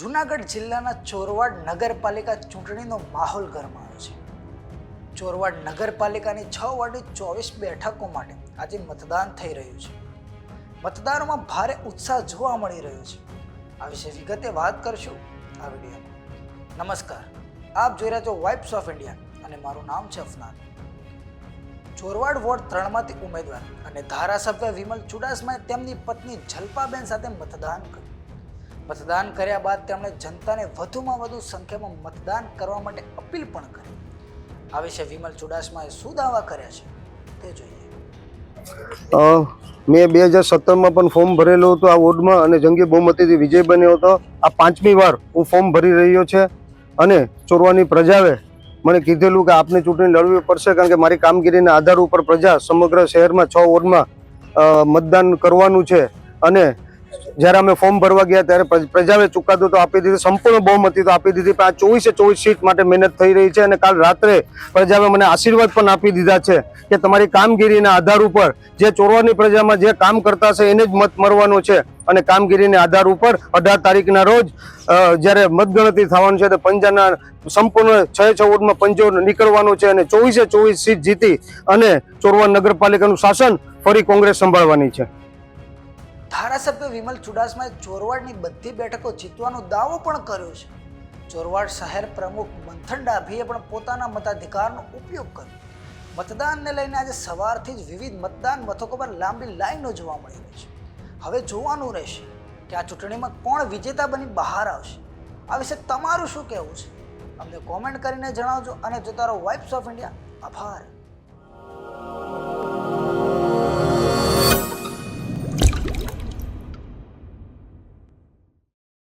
જૂનાગઢ જિલ્લાના ચોરવાડ નગરપાલિકા ચૂંટણીનો માહોલ ગરમાયો છે. ચોરવાડ નગરપાલિકાની છ વોર્ડની ચોવીસ બેઠકો માટે આજે મતદાન થઈ રહ્યું છે. મતદારોમાં ભારે ઉત્સાહ જોવા મળી રહ્યો છે. આ વિશે વિગતે વાત કરશું આ વિડીયોમાં. નમસ્કાર. આપ જોઈ રહ્યા છો વાઇબ્સ ઓફ ઇન્ડિયા અને મારું નામ છે અફનાન. ચોરવાડ વોર્ડ ત્રણમાંથી ઉમેદવાર અને ધારાસભ્ય વિમલ ચુડાસમાએ તેમની પત્ની જલપાબેન સાથે મતદાન કર્યું. મતદાન કર્યા બાદ તેમણે જનતાને વધુમાં વધુ સંખ્યામાં મતદાન કરવા માટે અપીલ પણ કરી. આ વિશે વિમલ ચુડાસમાએ શું દાવા કર્યા છે તે જોઈએ. મેં બે હજાર સત્તરમાં પણ ફોર્મ ભરેલું હતું આ વોર્ડમાં અને જંગી બહુમતીથી વિજય બન્યો હતો. આ પાંચમી વાર હું ફોર્મ ભરી રહ્યો છે અને ચોરવાની પ્રજાએ મને કીધેલું કે આપને ચૂંટણી લડવી પડશે કારણ કે મારી કામગીરીના આધાર ઉપર પ્રજા સમગ્ર શહેરમાં છ વોર્ડમાં મતદાન કરવાનું છે અને જ્યારે અમે ફોર્મ ભરવા ગયા ત્યારે પ્રજાએ ચુકાદો તો આપી દીધો, સંપૂર્ણ બહુમતી તો આપી દીધી, પણ આ ચોવીસે ચોવીસ સીટ માટે મહેનત થઈ રહી છે અને કાલ રાત્રે પ્રજાએ મને આશીર્વાદ પણ આપી દીધા છે કે તમારી કામગીરીના આધાર ઉપર જે ચોરવાની પ્રજામાં જે કામ કરતા છે એને જ મત મળવાનો છે અને કામગીરીના આધાર ઉપર અઢાર તારીખના રોજ જ્યારે મતગણતરી થવાનું છે તો પંજાના સંપૂર્ણ છ વોર્ડમાં પંજો નીકળવાનું છે અને ચોવીસે ચોવીસ સીટ જીતી અને ચોરવા નગરપાલિકાનું શાસન ફરી કોંગ્રેસ સંભાળવાની છે. ધારાસભ્ય વિમલ ચુડાસમાએ ચોરવાડની બધી બેઠકો જીતવાનો દાવો પણ કર્યો છે. ચોરવાડ શહેર પ્રમુખ મંથન ડાભીએ પણ પોતાના મતાધિકારનો ઉપયોગ કર્યો. મતદાનને લઈને આજે સવારથી જ વિવિધ મતદાન મથકો પર લાંબી લાઈનો જોવા મળી રહી છે. હવે જોવાનું રહેશે કે આ ચૂંટણીમાં કોણ વિજેતા બની બહાર આવશે. આ વિશે તમારું શું કહેવું છે? અમને કોમેન્ટ કરીને જણાવજો અને જોતા રહો વાઇબ્સ ઓફ ઇન્ડિયા આભાર.